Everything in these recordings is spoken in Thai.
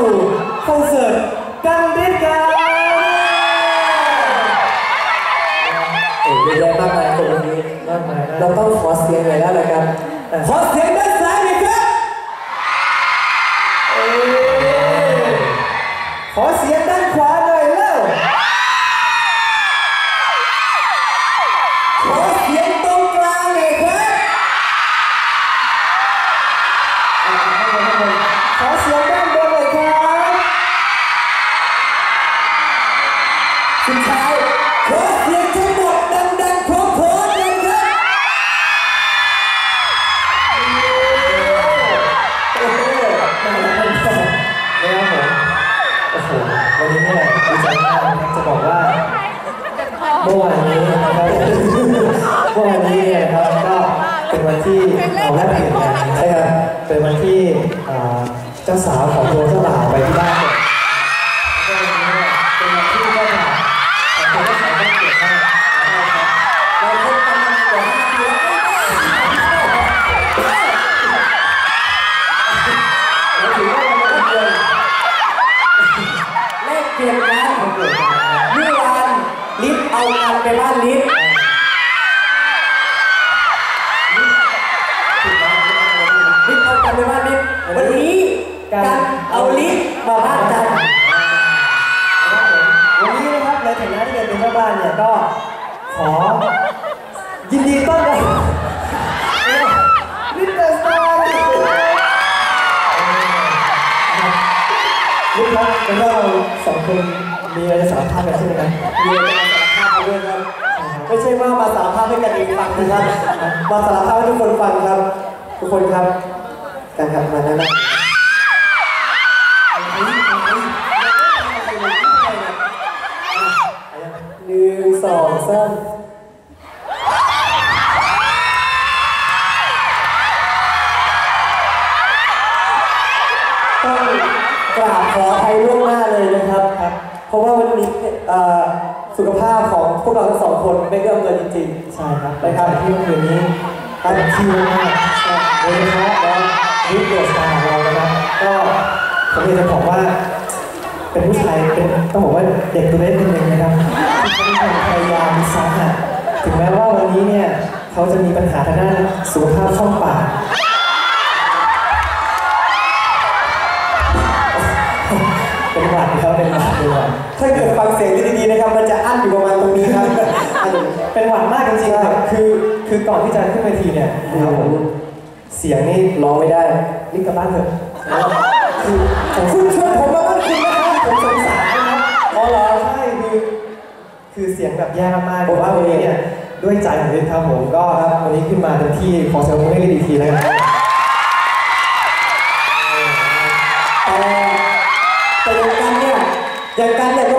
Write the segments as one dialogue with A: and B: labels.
A: สู่คอนเสิร์ตกันด้วยกัน
B: โอ้ยเยอะแยะมากมายตรงนี้
A: มากมาย
B: เราต้องขอเสียงหน่อยแล้วละกัน
A: ขอเสียงด้านซ้ายหน่อยครับขอเสียงด้านขวาหน่อยแล้ว เจ้าสาวของตัวเจ้าบ่าวไปที่บ้านก่อนแล้วก็วันนี้เป็นวันที่เจ้าบ่าวของตัวเจ้าสาวได้เกิดมากเราคบกันมากว่าห้าปีแล้วเราถือว่าเราเป็นเดือน
B: แลกเปลี่ยนกัน
A: เราเกิดกันมา
B: เมื่อวานลิฟเอากันไปบ้านลิฟ
A: กั
B: นเอาลิฟต์มาบ้านกัน
A: วันนี้นะครับในฐานะที่เป็นเจ้าบ้านเนี่ยก็ขอ ยินดีต้อนรับลิตเติ้ลสตาร์ลิตครับเป็นว่าเราสองคนมีอะไรสารภาพกันใช่ไหมครับ
B: มีอะไรสารภาพกันด้วยครับ
A: ไม่ใช่ว่ามาสารภาพให้กันเองฟังนะครับมาสารภาพให้ทุกคนฟังครับ ทุกคนครับการทำงานนั้นนะ สองสามต้องกราบขออภัยล่วงหน้าเลยนะครับ เพราะว่าวันนี้เอ่อสุขภาพของพวกเราทั้งสองคนไม่เอื้อมเลยจริงๆใช่ครับนะครับที่เมื่อคืนนี้ตั้งคิวมากโดยเฉพาะแล้ววิทย์เดอะสตาร์ของเรานะครับ ก็ผมอยากจะบอกว่า เป็นผู้ชายเป็นต้องบอกว่าเด็กตัวเล็กคนหนึ่งนะครับ ที่เขามีความพยายามสาหัสถึงแม้ว่าวันนี้เนี่ยเขาจะมีปัญหาทางด้านสุขภาพช่องปากเป็นหวัดครับเป็นหวัดเป็นหวัดถ้าเกิดฟังเสียงดีๆนะครับ มันจะอั้นอยู่ประมาณตรงนี้ครับอั้นอยู่เป็นหวัดมากจริงๆครับคือคือก่อนที่จะขึ้นเวทีเนี่ยนะครับผมเสียงนี่ร้องไม่ได้รีบกลับบ้านเถอะคือคุณชวนผมมา คือเสียงแบบแย่มากๆแต่ว่าวันนี้เนี่ยด้วยใจของเล่นครับผมก็ครับวันนี้ขึ้นมาเต็มที่ขอเสียงปรบมือให้กันอีกทีแล้วกันแต่แต่อย่างกันเนี่ยอย่างกันเนี่ยก็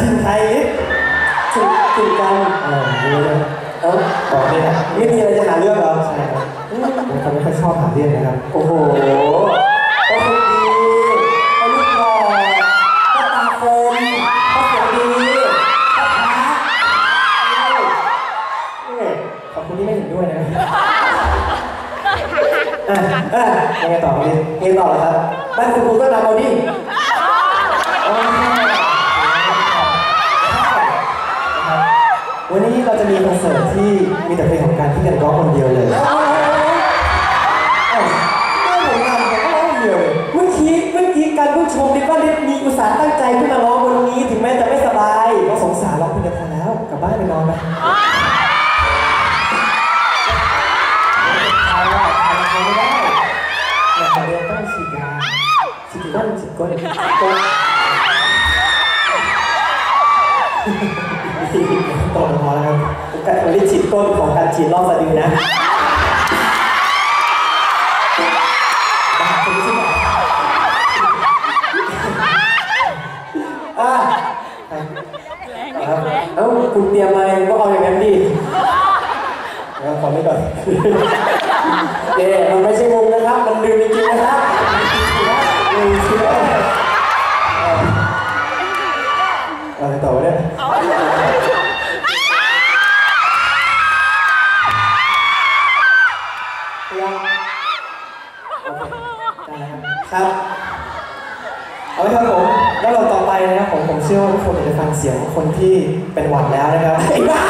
A: ทีมาถิ่นไทยถิ่นถิ่นกันเออรู้เลยเอ้าบอกเนี่ยไม่มีอะไรจะหาเรื่องเหรอใช่ครับผมเขาไม่ค่อยชอบหาเรื่องนะครับ โอ้โหก็คนดีก็ลูกหล่อก็ตาคมก็เสียงดีก็พระขอบคุณที่ไม่เห็นด้วยนะอะอะยังไงต่อครับพี่ยังไงต่อครับบ้านคุณครูก็นำเอาดิ อนเสิร์ตที่มีแต่เพลงของการที่กันร้องคนเดียวเลยอ้าวไม่ผมนำผมก็ร้องคนเดียวเลยเมื่อกี้เมื่อกี้การผู้ชมดิว่าลิฟมีอุตส่าห์ตั้งใจขึ้นมาร้องบนนี้ ถึงแม้จะไม่สบายก็สงสารร้องคนเดียวพอแล้วกลับบ้านไปนอนไปไม่ได้อยากจะเรียนต้องฉีดยาฉีดก้นฉีดก้นก้น ต้นพอแล้ว ครับการวันนี้ฉีดต้นของการฉีดรอบสะดือนะบ้าคุณใช่ไหมอะครับเอ้าคุณเตรียมมาก็เอาอย่างนั้นดิแล้วขอเล่นว้ก่อน
B: เอ๊ะมันไม่ใช่มุมนะครับ มันลืมจริงๆนะครับ
A: ลืมชื่ออะไรต่อวะเนี่ย ครับ เอาละครับผมแล้วเราต่อไปนะครับผมผมเชื่อว่าทุกคนอยากจะฟังเสียงของคนที่เป็นหวัดแล้วนะครับไอ้บ้า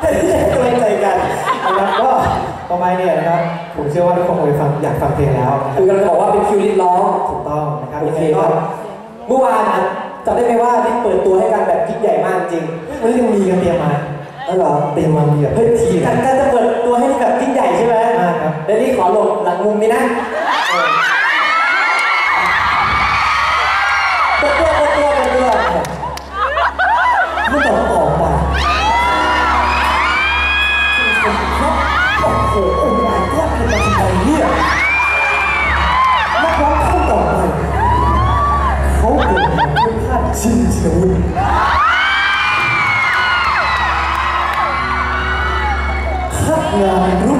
A: ให้กำลังใจกันนะครับก็ต่อไปเนี่ยนะครับผมเชื่อว่าทุกคนคงจะฟังอยากฟังเพลงแล้วนะค
B: คื
A: รับ
B: อกำลังบอกว่าเป็นคิวลิดร้อง
A: ถูกต้องนะครับ
B: โอ
A: ยัง
B: เค
A: ไง
B: ค
A: ก็
B: รับ เมื่อวานนะจำได้ไหมว่าที่เปิดตัวให้กันแบบยิ่งใหญ่มากจริง
A: วันนี้ยังมีกันเตรียมมา
B: นั่นเหรอ
A: เตรียมมามีแบบ
B: เฮ้ย
A: ที
B: การการจะเปิดตัวให้แบบยิ่งใหญ่ใช่ไหม
A: มากครับ
B: เดยวนี่ขอหลบหลังมุมนี้นะ
A: ค โอ้านก็เป็นามเนี่ยนักร้องเข้าต่อไปเขาเป็นผู้พาดชิงชินวุฒิคัดงารุ